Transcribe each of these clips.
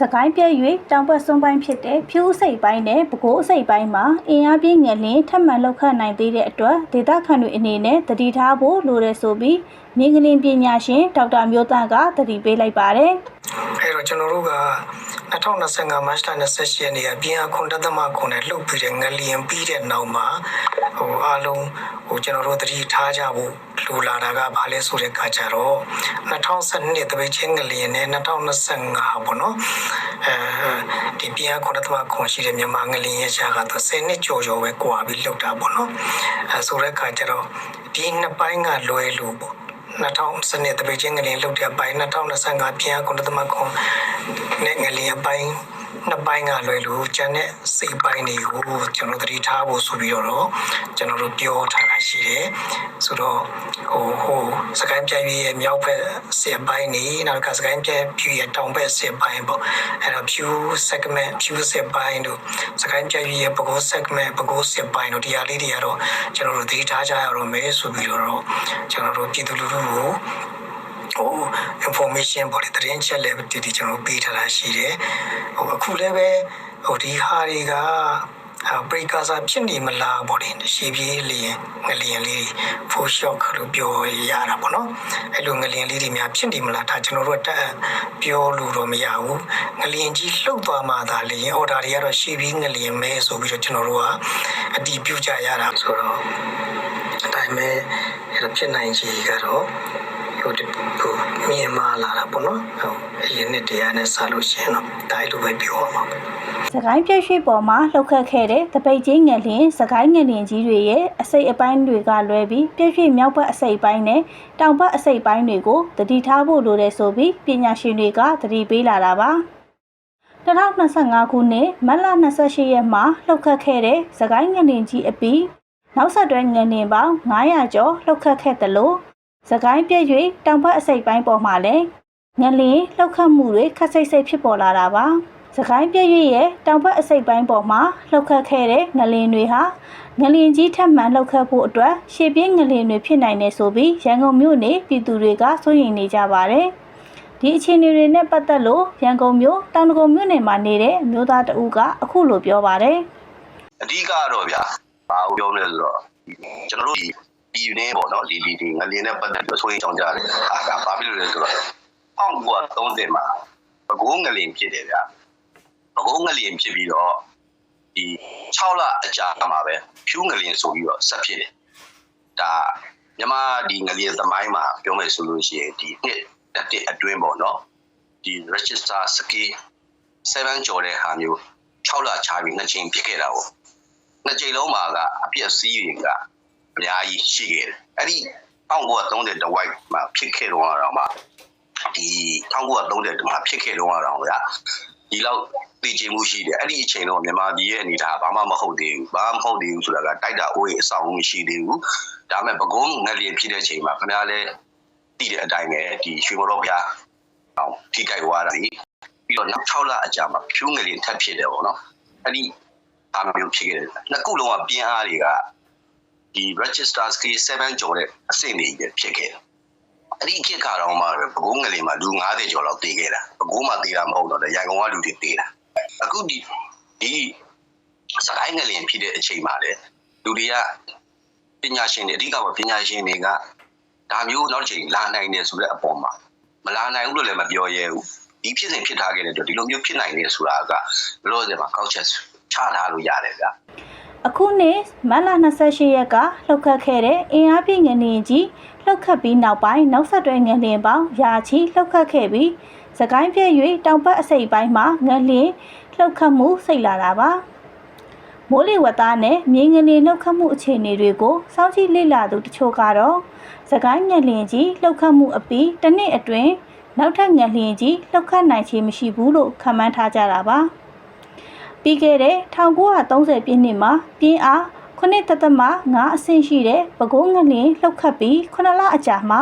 စကိုင်းပြည့်၍တောင်ပတ်စွန်းပိုင်းဖြစ်တဲ့ဖြူးစိတ်ပိုင်းနဲ့ပဲခူးစိတ်ပိုင်းမှာအင်အားပြင်းငလျင်ထပ်မံလောက်ခတ်နိုင်သေးတဲ့အတွက်ဒေသခံတွေအနေနဲ့တတိထားဖို့လိုတယ်ဆိုပြီးမြေငလျင်ပညာရှင်ဒေါက်တာမျိုးသားကတတိပေးလိုက်ပါတယ်။အဲ့တော့ကျွန်တော်တို့က2025မတ်လ28ရက်နေ့ကပြင်အခွန်တသမခွန်နဲ့လှုပ်ပြီးတဲ့ငလျင်ပြီးတဲ့နောက်မှာဟိုအားလုံးဟိုကျွန်တော်တို့တတိထားကြဖို့ လိုလာတာကဘာလဲဆိုတဲ့အခါကျတော့2012တပိတ်ချင်းငလျင်နဲ့2025ပေါ့နော်အဲဒီပြင်အခွန်တသမခွန်ရှိတဲ့မြန်မာငလျင်ရဲ့ရှားကတော့10နှစ်ကျော်ကျော်ပဲကွာပြီးလှုပ်တာပေါ့နော်အဲဆိုတဲ့အခါကျတော့ဒီနှစ်ပိုင်းကလွယ်လို့ပေါ့2000စနစ်တပိတ်ချင်းငလင်လုတ်တဲ့ပိုင်း2025ပြန်ကုဏသမခွန်နဲ့ငလင်အပိုင်း နှစ်ပိုင်းကလွယ်လို့ကျန်တဲ့စိတ်ပိုင်းတွေကိုကျွန်တော်သတိထားဖို့ဆိုပြီးတော့ကျွန်တော်တို့ပြောထားတာရှိတယ်ဆိုတော့ဟိုဟိုစကိုင်းပြည့်ရဲ့မြောက်ဘက်စစ်ပိုင်းနေနောက်ကစကိုင်းပြည့်ဖြူရဲ့တောင်ဘက်စစ်ပိုင်းပေါ့အဲ့တော့ဖြူ segment ဖြူစစ်ပိုင်းတို့စကိုင်းပြည့်ရဲ့ပကိုး segment ပကိုးစစ်ပိုင်းတို့ဒီဟာလေးတွေကတော့ကျွန်တော်တို့သတိထားကြရတော့မယ်ဆိုပြီးတော့ကျွန်တော်တို့ပြည်သူလူထုကို ဟို information ပေါ့လေသတင်းချက်လည်းဒီဒီကျွန်တော်ပေးထားတာရှိတယ်ဟိုအခုလည်းပဲဟိုဒီဟာတွေကပရိကာစာဖြစ်နေမလားပေါ့လေရှေးပြေးလျင်ငလျင်လေးဖိုးရှော့လို့ပြောရတာပေါ့နော်အဲ့လိုငလျင်လေးတွေများဖြစ်နေမလားဒါကျွန်တော်တို့တက်ပြောလို့တော့မရဘူးငလျင်ကြီးလှုပ်သွားမှသာလေအော်ဒါတွေကတော့ရှေးပြေးငလျင်မဲဆိုပြီးတော့ကျွန်တော်တို့ကအတီးပြုကြရတာဆိုတော့အတိုင်းပဲအဲ့ဖြစ်နိုင်ခြေကတော့ ဟိုဟိုမြင်မာလာတာပေါ့နော်ဟိုအရင်နှစ်တရားနဲ့စလို့ရှိရင်တော့ဒါလိုပဲပြောရမှာပဲစကိုင်းပြည့်ရွှေပေါ်မှာလှုပ်ခတ်ခဲ့တဲ့တပိတ်ချင်းငလျင်စကိုင်းငလျင်ကြီးတွေရဲ့အစိတ်အပိုင်းတွေကလွဲပြီးပြည့်ရွှေမြောက်ဘက်အစိတ်ပိုင်းနဲ့တောင်ဘက်အစိတ်ပိုင်းတွေကိုတတိထားဖို့လိုတယ်ဆိုပြီးပညာရှင်တွေကတတိပေးလာတာပါ2025ခုနှစ်မတ်လ28ရက်မှာလှုပ်ခတ်ခဲ့တဲ့စကိုင်းငလျင်ကြီးအပြီးနောက်ဆက်တွဲငလျင်ပေါင်း900ကျော်လှုပ်ခတ်ခဲ့တယ်လို့ စကိုင်းပြည့်၍တောင်ဘက်အစိတ်ပိုင်းပေါ်မှာလည်းငလျင်လှုပ်ခတ်မှုတွေခက်စိတ်စိတ်ဖြစ်ပေါ်လာတာပါစကိုင်းပြည့်၍ရဲ့တောင်ဘက်အစိတ်ပိုင်းပေါ်မှာလှုပ်ခတ်ခဲ့တဲ့ငလျင်တွေဟာငလျင်ကြီးထပ်မံလှုပ်ခတ်ဖို့အတွက်ရှေ့ပြေးငလျင်တွေဖြစ်နိုင်တယ်ဆိုပြီးရန်ကုန်မြို့နေပြည်သူတွေကစိုးရိမ်နေကြပါတယ်ဒီအခြေအနေတွေနဲ့ပတ်သက်လို့ရန်ကုန်မြို့တောင်တကုံမြို့နယ်မှာနေတဲ့အမျိုးသားတဦးကအခုလိုပြောပါတယ်အဓိကတော့ဗျာဘာကိုပြောမလဲဆိုတော့ကျွန်တော်တို့ဒီ ပြည်နေပေါ့နော်ဒီဒီဒီငလင်းနဲ့ပတ်သက်ပြီးဆိုရင်ကြောင်းကြတယ်ဟာဒါဘာဖြစ်လို့လဲဆိုတော့1930မှာဘကိုးငလင်းဖြစ်တယ်ဗျာဘကိုးငလင်းဖြစ်ပြီးတော့ဒီ6လအကြာမှာပဲဖြူးငလင်းဆိုပြီးတော့ဆက်ဖြစ်တယ်ဒါမြမဒီငလင်းသမိုင်းမှာပြောမယ်ဆိုလို့ရှိရင်ဒီနှစ်တစ်အတွင်းပေါ့နော်ဒီ register scale 7ကျော်တဲ့ဟာမျိုး6လချပြီးနှစ်ချိန်ဖြစ်ခဲ့တာပေါ့နှစ်ချိန်လုံးမှာကအပြည့်စည်းတွေက အများကြီးရှိခဲ့တယ်အဲ့ဒီ1930တဝိုက်မှာဖြစ်ခဲ့တော့တော့မှဒီ1930မှာဖြစ်ခဲ့တော့တော့ဗျာဒီလောက်သိချင်မှုရှိတယ်အဲ့ဒီအချိန်တော့မြန်မာပြည်ရဲ့အနေထားဘာမှမဟုတ်သေးဘူးဘာမှမဟုတ်သေးဘူးဆိုတာကတိုက်တာအိုးရေအဆောင်မရှိသေးဘူးဒါပေမဲ့ပကုံးငလျင်ဖြစ်တဲ့အချိန်မှာခင်ဗျားလည်းသိတဲ့အတိုင်းပဲဒီရွှေမတော်ဗျာအောင်ထိကြိုက်သွားတာဒီပြီးတော့နောက်6လအကြာမှာဖြူးငလျင်ထပ်ဖြစ်တယ်ပေါ့နော်အဲ့ဒီအားမျိုးဖြစ်ခဲ့တယ်နှစ်ခုလုံးကပြင်းအားတွေက ဒီ register scale 7ကျော်တဲ့အဆင့်တွေပဲဖြစ်ခဲ့တယ်အဲ့ဒီခေတ်ကတော့မှပဲဘကုန်းငလင်မှာလူ90ကျော်လောက်တည်ခဲ့တာဘကုန်းမှာတည်တာမဟုတ်တော့ရန်ကုန်ကလူတွေတည်တာအခုဒီဒီစကိုင်းငလင်ဖြစ်တဲ့အချိန်မှာလေလူတွေကပညာရှင်တွေအဓိကကပညာရှင်တွေကဒါမျိုးနောက်တစ်ချိန်လာနိုင်တယ်ဆိုတဲ့အပေါ်မှာမလာနိုင်ဘူးလို့လည်းမပြောရဲဘူးဒီဖြစ်စဉ်ဖြစ်ထားခဲ့တဲ့အတွက်ဒီလိုမျိုးဖြစ်နိုင်တယ်ဆိုတာကဘလို့ဒီမှာကောက်ချက်ချထားလို့ရတယ်ဗျာ အခုနှစ်မတ်လ28ရက်ကလှုပ်ခတ်ခဲ့တဲ့အင်အားပြည့်ငလျင်ကြီးလှုပ်ခတ်ပြီးနောက်ပိုင်းနောက်ဆက်တွဲငလျင်ပေါင်းရာချီလှုပ်ခတ်ခဲ့ပြီးစကိုင်းပြည့်၍တောင်ဘက်အစိပ်ပိုင်းမှာငလျင်လှုပ်ခတ်မှုစိတ်လာတာပါမိုးလေဝသနဲ့မြေငလျင်လှုပ်ခတ်မှုအခြေအနေတွေကိုစောင့်ကြည့်လေ့လာသူတချို့ကတော့စကိုင်းငလျင်ကြီးလှုပ်ခတ်မှုအပြီးတစ်နှစ်အတွင်းနောက်ထပ်ငလျင်ကြီးလှုပ်ခတ်နိုင်ခြေမရှိဘူးလို့ခန့်မှန်းထားကြတာပါ ပြီးခဲ့တဲ့1930ပြည့်နှစ်မှာပြင်းအား9တသမ9အဆင့်ရှိတဲ့ပဲခူးငလျင်လှုပ်ခတ်ပြီး9လအကြာမှာ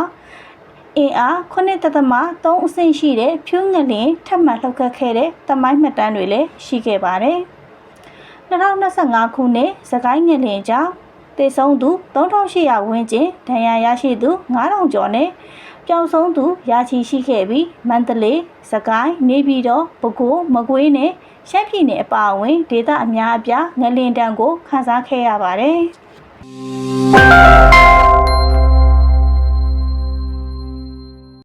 အင်အား9တသမ3အဆင့်ရှိတဲ့ဖြူးငလျင်ထပ်မံလှုပ်ခတ်ခဲ့တဲ့တမိုင်းမှတ်တမ်းတွေလည်းရှိခဲ့ပါတယ်2025ခုနှစ်စကိုင်းငလျင်ကြောင့်တေဆုံးသူ3800ဝန်းကျင်ဒဏ်ရာရရှိသူ9000ကျော်နဲ့ ပျောက်ဆုံးသူရာချီရှိခဲ့ပြီးမန္တလေး၊စကိုင်း၊နေပြည်တော်၊ပဲခူး၊မကွေးနဲ့ရှမ်းပြည်နယ်အပါအဝင်ဒေသအများအပြားငလင်တန်းကိုခန်းစားခဲ့ရပါတယ်။